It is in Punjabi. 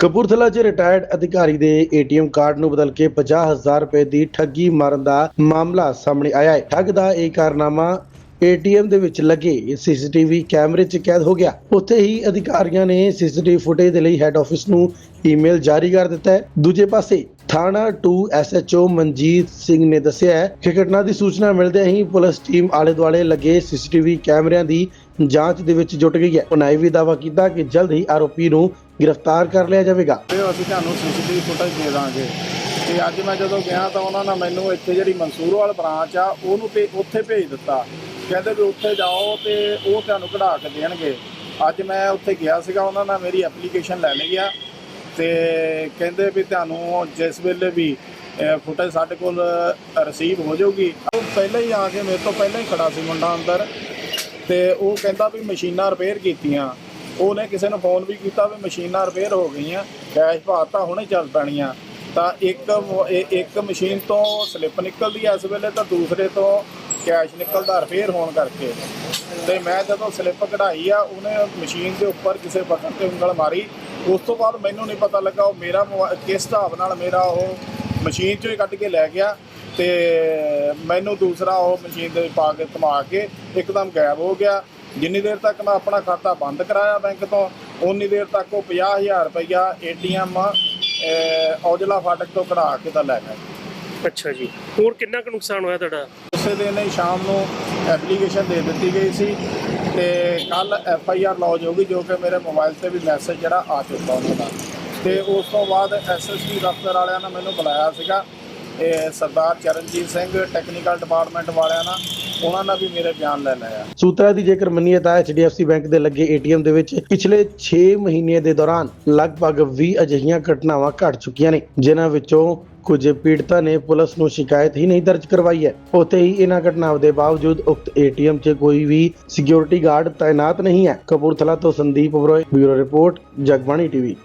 ਕਪੂਰਥਲਾ 'ਚ ਰਿਟਾਇਰਡ ਅਧਿਕਾਰੀ ਦੇ ਏਟੀਐਮ ਕਾਰਡ ਨੂੰ ਬਦਲ ਕੇ 50000 ਰੁਪਏ ਦੀ ਠੱਗੀ ਮਾਰਨ ਦਾ ਮਾਮਲਾ ਸਾਹਮਣੇ ਆਇਆ ਹੈ। ਠੱਗ ਦਾ ਇਹ ਕਾਰਨਾਮਾ ਏਟੀਐਮ ਦੇ ਵਿੱਚ ਲੱਗੇ ਸੀਸੀਟੀਵੀ ਕੈਮਰੇ 'ਚ ਕੈਦ ਹੋ ਗਿਆ। ਉੱਥੇ ਹੀ ਅਧਿਕਾਰੀਆਂ ਨੇ ਸੀਸੀਟੀਵੀ ਫੁਟੇਜ ਦੇ ਲਈ ਹੈੱਡ ਆਫਿਸ ਨੂੰ ਈਮੇਲ ਜਾਰੀ ਕਰ ਦਿੱਤਾ ਹੈ। ਦੂਜੇ ਪਾਸੇ ਥਾਣਾ 2 ਐਸਐਚਓ ਮਨਜੀਤ ਸਿੰਘ ਨੇ ਦੱਸਿਆ ਕਿ ਘਟਨਾ ਦੀ ਸੂਚਨਾ ਮਿਲਦਿਆਂ ਹੀ ਪੁਲਿਸ ਟੀਮ ਆਲੇ ਦੁਆਲੇ ਲੱਗੇ ਸੀਸੀਟੀਵੀ ਕੈਮਰਿਆਂ ਦੀ ਜਾਂਚ ਦੇ ਵਿੱਚ ਜੁਟ ਗਈ ਹੈ। ਉਹਨਾਂ ਇਹ ਵੀ ਦਾਅਵਾ ਕੀਤਾ ਕਿ ਜਲਦ ਹੀ ਆਰੋਪੀ ਨੂੰ ਗ੍ਰਿਫਤਾਰ ਕਰ ਲਿਆ ਜਾਵੇਗਾ। ਤੇ ਅਸੀਂ ਤੁਹਾਨੂੰ ਸੀਸੀਟੀਵੀ ਫੁਟੇਜ ਦੇ ਦਾਂਗੇ। ਤੇ ਅੱਜ ਮੈਂ ਜਦੋਂ ਗਿਆ ਤਾਂ ਉਹਨਾਂ ਨੇ ਮੈਨੂੰ ਇੱਥੇ ਜਿਹੜੀ ਮਨਸੂਰਵਾਲ ਬ੍ਰਾਂਚ ਆ, ਉਹਨੂੰ ਤੇ ਉੱਥੇ ਭੇਜ ਦਿੱਤਾ। ਕਹਿੰਦੇ ਵੀ ਉੱਥੇ ਜਾਓ ਤੇ ਉਹ ਤੁਹਾਨੂੰ ਕਢਾ ਕੇ ਦੇਣਗੇ। ਅੱਜ ਮੈਂ ਉੱਥੇ ਗਿਆ ਸੀਗਾ, ਉਹਨਾਂ ਨੇ ਮੇਰੀ ਐਪਲੀਕੇਸ਼ਨ ਲੈ ਲਈ ਆ। ਤੇ ਕਹਿੰਦੇ ਵੀ ਤੁਹਾਨੂੰ ਜਿਸ ਵੇਲੇ ਵੀ ਫੁਟੇਜ ਸਾਡੇ ਕੋਲ ਰਿਸੀਵ ਹੋ ਜਾਊਗੀ। ਉਹ ਪਹਿਲਾਂ ਹੀ ਆ ਕੇ ਮੇਰੇ ਤੋਂ ਪਹਿਲਾਂ ਹੀ ਖੜਾ ਸੀ ਮੁੰਡਾ ਅੰਦਰ ਤੇ ਉਹ ਕਹਿੰਦਾ ਵੀ ਮਸ਼ੀਨਾਂ ਰਿਪੇਅਰ ਕੀਤੀਆਂ। ਉਹਨੇ ਕਿਸੇ ਨੂੰ ਫੋਨ ਵੀ ਕੀਤਾ ਵੀ ਮਸ਼ੀਨਾਂ ਰਿਪੇਅਰ ਹੋ ਗਈਆਂ ਕੈਸ਼ ਭਾਤਾ ਹੁਣੇ ਚੱਲ ਪੈਣੀਆਂ। ਤਾਂ ਇੱਕ ਇੱਕ ਮਸ਼ੀਨ ਤੋਂ ਸਲਿੱਪ ਨਿਕਲਦੀ ਐ ਇਸ ਵੇਲੇ ਤਾਂ ਦੂਸਰੇ ਤੋਂ ਕੈਸ਼ ਨਿਕਲਦਾ ਰਿਪੇਅਰ ਹੋਣ ਕਰਕੇ। ਤੇ ਮੈਂ ਜਦੋਂ ਸਲਿੱਪ ਕਢਾਈ ਆ, ਉਹਨੇ ਮਸ਼ੀਨ ਦੇ ਉੱਪਰ ਕਿਸੇ ਬਟਨ ਤੇ ਉਂਗਲ ਮਾਰੀ। ਉਸ ਤੋਂ ਬਾਅਦ ਮੈਨੂੰ ਨਹੀਂ ਪਤਾ ਲੱਗਾ ਉਹ ਮੇਰਾ ਮੋਬਾ- ਕਿਸ ਹਿਸਾਬ ਨਾਲ ਮੇਰਾ ਉਹ ਮਸ਼ੀਨ ਚੋਂ ਹੀ ਕੱਢ ਕੇ ਲੈ ਗਿਆ ਤੇ ਮੈਨੂੰ ਦੂਸਰਾ ਉਹ ਮਸ਼ੀਨ ਦੇ ਵਿੱਚ ਪਾ ਕੇ ਧਮਾ ਕੇ ਇੱਕਦਮ ਗਾਇਬ ਹੋ ਗਿਆ। ਜਿੰਨੀ ਦੇਰ ਤੱਕ ਮੈਂ ਆਪਣਾ ਖਾਤਾ ਬੰਦ ਕਰਾਇਆ ਬੈਂਕ ਤੋਂ ਉਨੀ ਦੇਰ ਤੱਕ ਉਹ 50000 ਰੁਪਇਆ ਏਟੀਐਮ ਔਜਲਾ ਫਾਟਕ ਤੋਂ ਕਢਾ ਕੇ ਤਾਂ ਲੈ ਗਿਆ ਅੱਛਾ ਜੀ। ਹੋਰ ਕਿੰਨਾ ਕੁ ਨੁਕਸਾਨ ਹੋਇਆ ਤੁਹਾਡਾ? ਉਸੇ ਦਿਨ ਹੀ ਸ਼ਾਮ ਨੂੰ ਐਪਲੀਕੇਸ਼ਨ ਦੇ ਦਿੱਤੀ ਗਈ ਸੀ। ਤੇ ਕੱਲ ਐਫ ਆਈ ਆਰ ਲੌਜ ਹੋ ਜੋ ਕਿ ਮੇਰੇ ਮੋਬਾਈਲ ਤੇ ਵੀ ਮੈਸੇਜ ਜਿਹੜਾ ਆ ਚੁੱਕਾ ਉਹਨਾਂ ਦਾ। ਤੇ ਉਸ ਤੋਂ ਬਾਅਦ ਐਸਐਸਪੀ ਦਫ਼ਤਰ ਵਾਲਿਆਂ ਨੇ ਮੈਨੂੰ ਬੁਲਾਇਆ ਸੀਗਾ ਇਹ ਸਰਦਾਰ ਚਰਨਜੀਤ ਸਿੰਘ ਟੈਕਨੀਕਲ ਡਿਪਾਰਟਮੈਂਟ ਵਾਲਿਆਂ ਨਾਲ, ਉਹਨਾਂ ਨਾਲ ਵੀ ਮੇਰੇ ਬਿਆਨ ਲੈ ਲਿਆ ਸੂਤਰਾਂ ਦੀ ਜੇਕਰ ਮੰਨੀਏ ਤਾਂ HDFC ਬੈਂਕ ਦੇ ਲੱਗੇ ਏਟੀਐਮ ਦੇ ਵਿੱਚ ਪਿਛਲੇ 6 ਮਹੀਨੇ ਦੇ ਦੌਰਾਨ ਲਗਭਗ 20 ਅਜਿਹੀਆਂ ਘਟਨਾਵਾਂ ਘਟ ਚੁੱਕੀਆਂ ਨੇ, ਜਿਨ੍ਹਾਂ ਵਿੱਚੋਂ ਕੁਝ ਪੀੜਤਾਂ ਨੇ ਪੁਲਿਸ ਨੂੰ ਸ਼ਿਕਾਇਤ ਹੀ ਨਹੀਂ ਦਰਜ ਕਰਵਾਈ ਹੈ। ਉੱਥੇ ਹੀ ਇਹਨਾਂ ਘਟਨਾਵਾਂ ਦੇ ਬਾਵਜੂਦ ਉਕਤ ਏਟੀਐਮ 'ਚ ਕੋਈ ਵੀ ਸਿਕਿਉਰਿਟੀ ਗਾਰਡ ਤਾਇਨਾਤ ਨਹੀਂ ਹੈ। ਕਪੂਰਥਲਾ ਤੋਂ Sandeep Baroi bureau report, Jagbani TV.